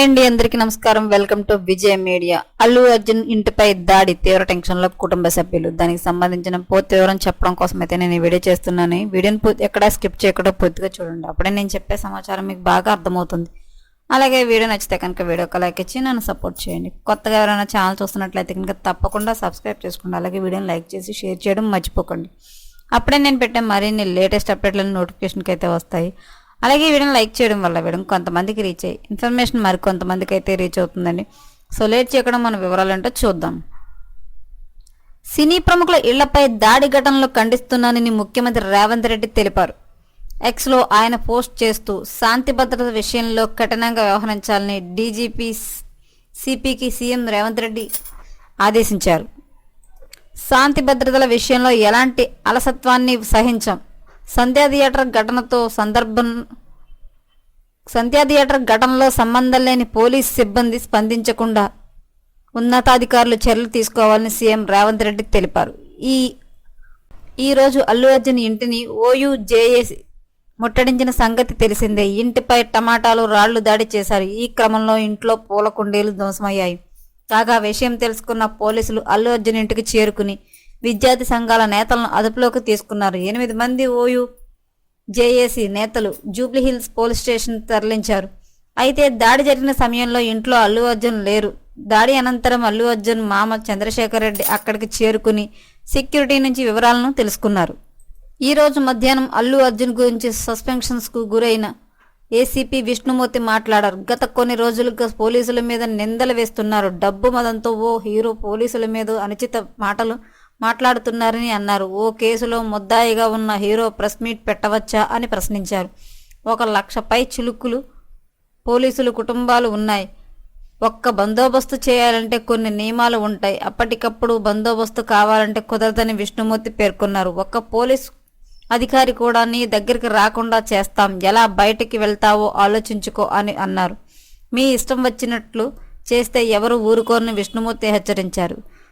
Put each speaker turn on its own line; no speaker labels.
Hi అండి అందరికీ నమస్కారం. Welcome to Vijay Media. Allu Arjun ఇంటిపై దాడి తీవ్ర టెన్షన్లో కుటుంబ సభ్యులు. దానికి సంబంధించిన పూర్తి వివరం చెప్పడం కోసం అయితే నేను ఈ వీడియో చేస్తున్నాను. వీడియోని పూర్తి- ఎక్కడ స్కిప్ చేయకుండా పూర్తిగా చూడండి. అప్పుడే నేను చెప్పే సమాచారం మీకు బాగా అర్థమవుతుంది. అలాగే వీడియో నచ్చితే కనుక వీడియోకి లైక్ ఇచ్చి నన్ను సపోర్ట్ చేయండి. కొత్తగా ఎవరైనా ఛానల్ చూస్తున్నట్లయితే కనుక తప్పకుండా సబ్స్క్రైబ్ చేసుకోండి. అలాగే వీడియోని లైక్ చేసి షేర్ చేయడం మర్చిపోకండి. అప్పుడే నేను పెట్టే మరిన్ని లేటెస్ట్ అప్డేట్లను నోటిఫికేషన్కి అయితే వస్తాయి. అలాగే ఈ వీడియోని లైక్ చేయడం వల్ల వీడియో కొంతమందికి రీచ్ అయ్యి ఇన్ఫర్మేషన్ మరి కొంతమందికి అయితే రీచ్ అవుతుందండి. సో లేట్ చేయకుండా మన వివరాలు ఏంటో చూద్దాం. సినీ ప్రముఖుల ఇళ్ళపై దాడి ఘటనలు ఖండిస్తున్నానని ముఖ్యమంత్రి రేవంత్ రెడ్డి తెలిపారు. ఎక్స్లో ఆయన పోస్ట్ చేస్తూ శాంతి భద్రత విషయంలో కఠినంగా వ్యవహరించాలని డీజీపీ సిపికి సీఎం రేవంత్ రెడ్డి ఆదేశించారు. శాంతి భద్రతల విషయంలో ఎలాంటి అలసత్వాన్ని సహించాం? సంధ్యా థియేటర్ ఘటనతో సందర్భం సంధ్యా థియేటర్ ఘటనలో సంబంధం లేని పోలీస్ సిబ్బంది స్పందించకుండా ఉన్నతాధికారులు చర్యలు తీసుకోవాలని సీఎం రేవంత్ రెడ్డి తెలిపారు. ఈ ఈ రోజు అల్లు అర్జున్ ఇంటిని ఓయూ జేఏసీ ముట్టడించిన సంగతి తెలిసిందే. ఇంటిపై టమాటాలు రాళ్ళు దాడి చేశారు. ఈ క్రమంలో ఇంట్లో పూల కుండీలు ధ్వంసమయ్యాయి. కాగా విషయం తెలుసుకున్న పోలీసులు అల్లు అర్జున్ ఇంటికి చేరుకుని విద్యార్థి సంఘాల నేతలను అదుపులోకి తీసుకున్నారు. ఎనిమిది మంది ఓయూ జేఏసీ నేతలు జూబ్లీహిల్స్ పోలీస్ స్టేషన్ తరలించారు. అయితే దాడి జరిగిన సమయంలో ఇంట్లో అల్లు అర్జున్ లేరు. దాడి అనంతరం అల్లు అర్జున్ మామ చంద్రశేఖర్ రెడ్డి అక్కడికి చేరుకుని సెక్యూరిటీ నుంచి వివరాలను తెలుసుకున్నారు. ఈ రోజు మధ్యాహ్నం అల్లు అర్జున్ గురించి సస్పెన్షన్స్కు గురైన ఏసీపీ విష్ణుమూర్తి మాట్లాడారు. గత కొన్ని రోజులుగా పోలీసుల మీద నిందలు వేస్తున్నారు. డబ్బు మదంతో ఓ హీరో పోలీసుల మీద అనుచిత మాటలు మాట్లాడుతున్నారని అన్నారు. ఓ కేసులో ముద్దాయిగా ఉన్న హీరో ప్రెస్ మీట్ పెట్టవచ్చా అని ప్రశ్నించారు. ఒక లక్షపై చిలుకులు పోలీసులు కుటుంబాలు ఉన్నాయి. ఒక్క బందోబస్తు చేయాలంటే కొన్ని నియమాలు ఉంటాయి. అప్పటికప్పుడు బందోబస్తు కావాలంటే కుదరదని విష్ణుమూర్తి పేర్కొన్నారు. ఒక్క పోలీస్ అధికారి కూడా నీ దగ్గరికి రాకుండా చేస్తాం. ఎలా బయటికి వెళ్తావో ఆలోచించుకో అని అన్నారు. మీ ఇష్టం వచ్చినట్లు చేస్తే ఎవరు ఊరుకోరని విష్ణుమూర్తి హెచ్చరించారు.